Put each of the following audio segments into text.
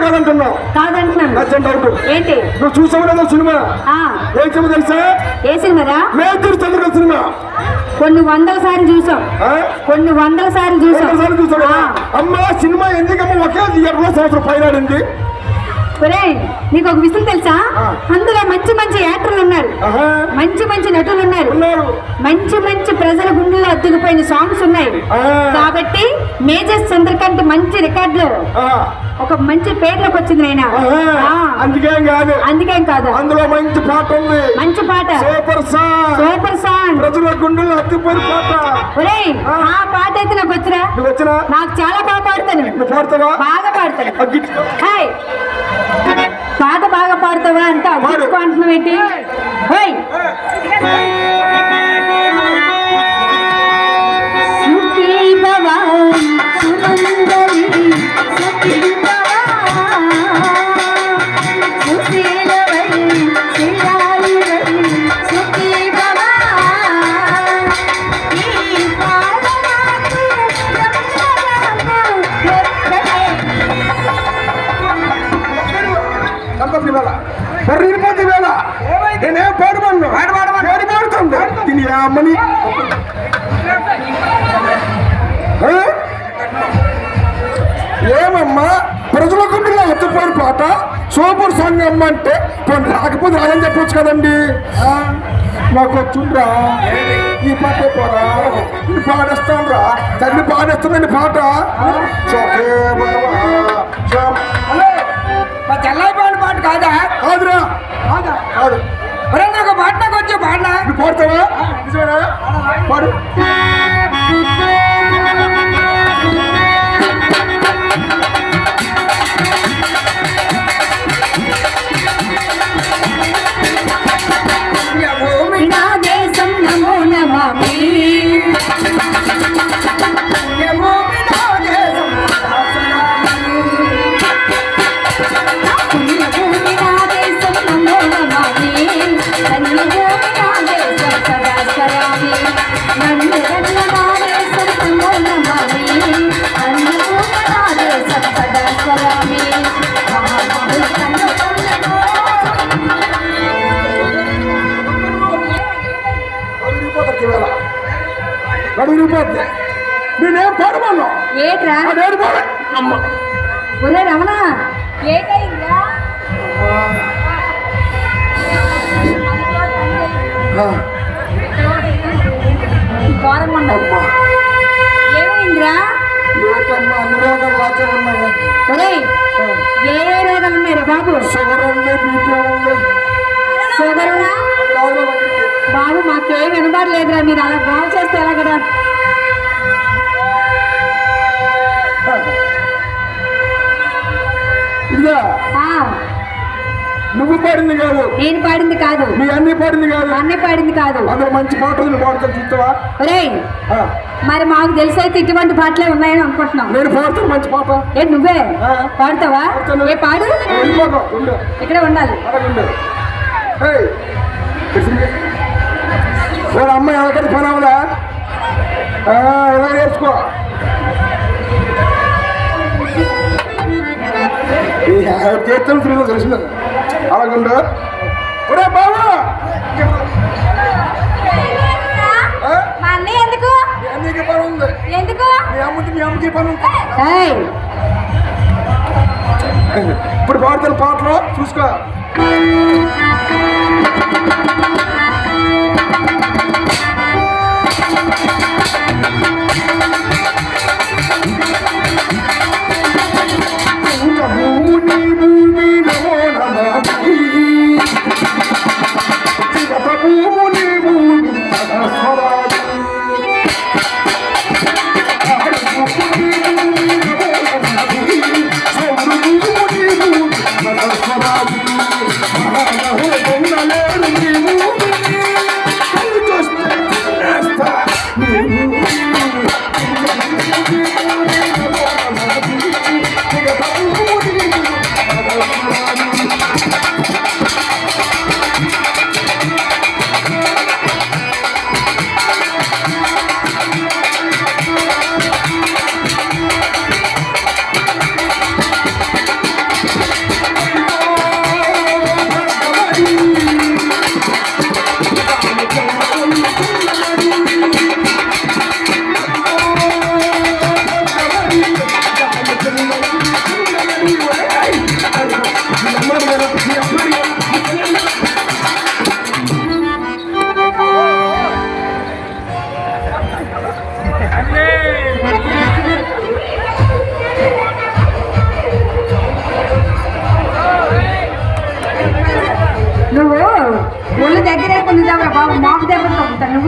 కాదంటున్నావు? కాదంటున్నాను. డౌట్. ఏంటి? నువ్వు చూసావు లేదా సినిమా? ఆ. ఏం సినిమా తెలుసా? ఏ సినిమారా? మేజర్ చంద్ర సినిమా. కొన్ని వందల సార్లు చూసాం? కొన్ని వందల సార్లు చూసాం. అమ్మా సినిమా ఎందుకమ్మా? ఒకే థియేటర్లో సంవత్సరం పైన ఆడింది ఒరేయ్, నీకు ఒక విషయం తెలుసా. అందులో మంచి మంచి యాక్టర్లు ఉన్నారు. మంచి మంచి నటులు ఉన్నారు. మంచి మంచి ప్రజల గుండెల్లో అద్దుకుపోయిన సాంగ్స్ ఉన్నాయి. కాబట్టి మేజర్ చంద్రకాంత్ మంచి రికార్డులు. ఒక మంచి పేర్లోకి వచ్చింది ఆయన. అందుకేం కాదు. అందుకేం కాదు. అందులో మంచి పాట ఉంది. మంచి పాట. Super song. Super song. ప్రజల గుండెలు అత్తిపోయిన పాట. ఒరేయ్ ఆ. పాట అయితే నాకు వచ్చిరా నువ్వు వచ్చినా? నాకు చాలా బాగా పాడతాను. నువ్వు పాడతావా? బాగా పాడతాను. హాయ్. పాట బాగా పాడతావా అంటే అంటున్నావు ఏంటి దీని ఏమమ్మా? ప్రజల ఎత్తుపోయిన పాట? సూపర్ సాంగ్ అమ్మ అంటే రాకపోతే రాదని చెప్పొచ్చు కదండి. ఆ? నాకు వచ్చుండ్రా ఈ పాట పోరా. ఇది పాడేస్తాను రా తల్లి పాడేస్తుందండి పాట. చోకే బాబా, నడుగురిపోద్ది నేనేం పాడమన్నా ఏట్రా? అమ్మ. ఒరే రమణ ఏటైందా ఘోరంగా ఉన్నది. అమ్మ ఏమైందిరా ఏటమ్మా అన్ని రోగాలు లాకే ఉన్నాయి ఒరేయ్ ఏ ఏ రోగాలు ఉన్నాయి బాబు? షుగర్ ఉంది బీపీ ఉంది. బాబు మాకేం వినబడలేదురా మీరు అలా బాగు చేస్తే ఎలాగరా నువ్వు పాడింది కాదు. నేను పాడింది కాదు. మీ అన్ని పాడింది కాదు. అన్నీ పాడింది కాదు. అందులో మంచి పాటలు నువ్వు పాడుతాను చూస్తావా? ఆ, మరి మాకు తెలిసైతే ఇటువంటి పాటలే ఉన్నాయని అనుకుంటున్నాం. నేను పాడతాను మంచి పాట. ఏ నువ్వే. పాడతావా. ఏ పాడు. ఇక్కడే ఉండాలి. అమ్మాయి ఎవరికైనా పని అవలా నేర్చుకో? చేస్తాను ఫ్రీలో అలాగుండు ఒరే? మా ఎందుకు? పని ఉంది. ఎందుకు? మీ అమ్మకి మీ అమ్మకి పని ఉంది. ఏయ్! ఇప్పుడు పాడుతున్న పాటలు చూసుకో.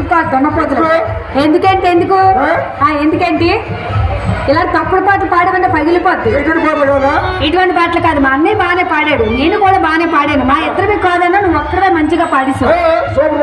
కాదు దొన్నపోతులు ఎందుకంటే ఎందుకు? ఎందుకేంటి? ఇలా తప్పుడు పాటలు పాడమంటే పగిలిపోద్ది. ఇటువంటి పాటలు కాదు మా అన్నయ్య బాగానే పాడాడు. నేను కూడా బాగానే పాడాను. మా ఇద్దరివి కాదన్నా నువ్వు ఒక్కడే మంచిగా పాడిస్తావు.